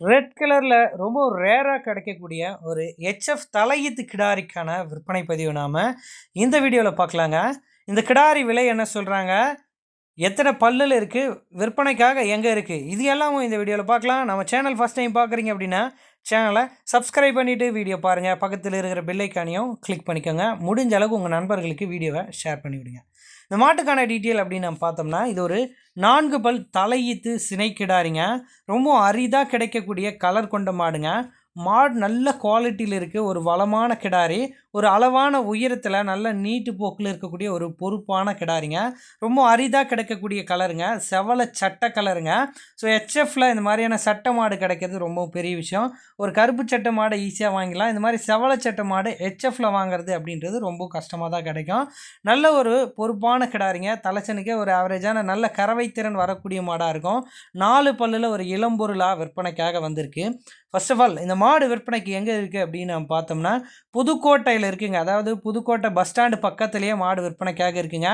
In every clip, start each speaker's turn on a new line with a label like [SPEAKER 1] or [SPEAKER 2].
[SPEAKER 1] Red கலரில் ரொம்ப ரேராக கிடைக்கக்கூடிய ஒரு ஹெச்எஃப் தலையீத்து கிடாரிக்கான விற்பனை பதிவு நாம் இந்த வீடியோவில் பார்க்கலாங்க இந்த கிடாரி விலை என்ன சொல்கிறாங்க எத்தனை பல்லில் இருக்குது விற்பனைக்காக எங்கே இருக்குது இது எல்லாமும் இந்த வீடியோவில் பார்க்கலாம் நம்ம சேனல் ஃபஸ்ட் டைம் பார்க்குறீங்க அப்படின்னா சேனலை சப்ஸ்கிரைப் பண்ணிவிட்டு வீடியோ பாருங்கள் பக்கத்தில் இருக்கிற பெல்லைக்கானையும் கிளிக் பண்ணிக்கோங்க. முடிஞ்ச அளவுக்கு உங்கள் நண்பர்களுக்கு வீடியோவை ஷேர் பண்ணிவிடுங்க. இந்த மாட்டுக்கான டீட்டெயில் அப்படின்னு நம்ம பார்த்தோம்னா இது ஒரு நான்கு பல் தலையீத்து சினை கிடாரிங்க ரொம்ப அரிதாக கிடைக்கக்கூடிய கலர் கொண்ட மாடுங்க. மாடு நல்ல குவாலிட்டியில் இருக்குது ஒரு வளமான கிடாரி ஒரு அளவான உயரத்தில் நல்ல நீட்டு போக்கில் இருக்கக்கூடிய ஒரு பொறுப்பான கிடாரிங்க. ரொம்ப அரிதாக கிடைக்கக்கூடிய கலருங்க செவல சட்டை கலருங்க ஸோ ஹெச்எஃப்பில் இந்த மாதிரியான சட்டை மாடு கிடைக்கிறது ரொம்ப பெரிய விஷயம். ஒரு கருப்பு சட்டை மாடை ஈஸியாக வாங்கிக்கலாம். இந்த மாதிரி செவல சட்டை மாடு ஹெச்எஃப்பில் வாங்குறது அப்படின்றது ரொம்ப கஷ்டமாக தான் கிடைக்கும். நல்ல ஒரு பொறுப்பான கிடாரிங்க. தலைச்சனுக்கே ஒரு ஆவரேஜான நல்ல கறவை திறன் வரக்கூடிய மாடாக இருக்கும். நாலு பல்லில் ஒரு இளம்பொருளாக விற்பனைக்காக வந்திருக்கு. ஃபர்ஸ்ட் ஆஃப் ஆல் இந்த மாடு விற்பனைக்கு எங்கே இருக்குது அப்படின்னு நம்ம பார்த்தோம்னா புதுக்கோட்டையில் இருக்குங்க. அதாவது புதுக்கோட்டை பஸ் ஸ்டாண்டு பக்கத்துலேயே மாடு விற்பனைக்காக இருக்குங்க.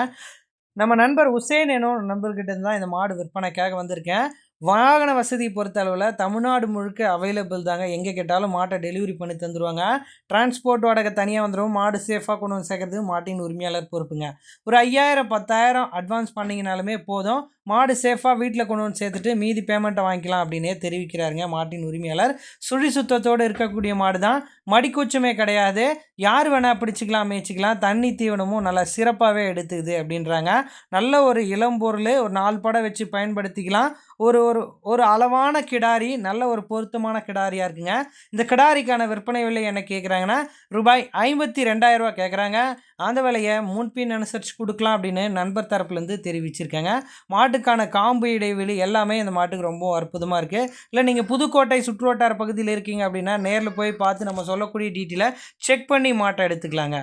[SPEAKER 1] நம்ம நண்பர் உசேன் என்னும் நண்பர்கிட்ட தான் இந்த மாடு விற்பனைக்காக வந்திருக்கேன். வாகன வசதி பொறுத்த அளவில் தமிழ்நாடு முழுக்க அவைலபிள் தாங்க. எங்கே கேட்டாலும் மாட்டை டெலிவரி பண்ணி தந்துடுவாங்க டிரான்ஸ்போர்ட் வாடகை தனியாக வந்துடும் மாடு சேஃபாக கொண்டு வந்து சேர்க்கறது மாட்டின் உரிமையாளர் பொறுப்புங்க. ஒரு ஐயாயிரம் பத்தாயிரம் அட்வான்ஸ் பண்ணிங்கனாலுமே போதும். மாடு சேஃபாக வீட்டில் கொண்டு வந்து சேர்த்துட்டு மீதி பேமெண்ட்டை வாங்கிக்கலாம் அப்படின்னே தெரிவிக்கிறாருங்க மாட்டின் உரிமையாளர். சுழி சுத்தத்தோடு இருக்கக்கூடிய மாடு தான். மடிக்கூச்சமே கிடையாது. யார் வேணால் பிடிச்சிக்கலாம் மேய்ச்சிக்கலாம். தண்ணி தீவனமும் நல்லா சிறப்பாகவே எடுத்துக்குது அப்படின்றாங்க. நல்ல ஒரு இளம்பொருள் ஒரு நாலு படம் வச்சு பயன்படுத்திக்கலாம். ஒரு ஒரு ஒரு அளவான கிடாரி நல்ல ஒரு பொருத்தமான கிடாரியாக இருக்குங்க. இந்த கிடாரிக்கான விற்பனை விலை என்ன கேட்குறாங்கன்னா ரூபாய் ஐம்பத்தி ரெண்டாயிரரூபா கேட்குறாங்க அந்த விலையை முன்பின் அனுசரித்து கொடுக்கலாம் அப்படின்னு நண்பர் தரப்புலேருந்து தெரிவிச்சிருக்காங்க. மாட்டுக்கான காம்பு இடைவெளி எல்லாமே இந்த மாட்டுக்கு ரொம்ப அற்புதமாக இருக்குது இல்லை நீங்கள் புதுக்கோட்டை சுற்றுவட்டார பகுதியில் இருக்கீங்க அப்படின்னா நேரில் போய் பார்த்து நம்ம சொல்லக்கூடிய டீட்டெயிலை செக் பண்ணி மாட்டை எடுத்துக்கலாங்க.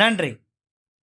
[SPEAKER 1] நன்றி.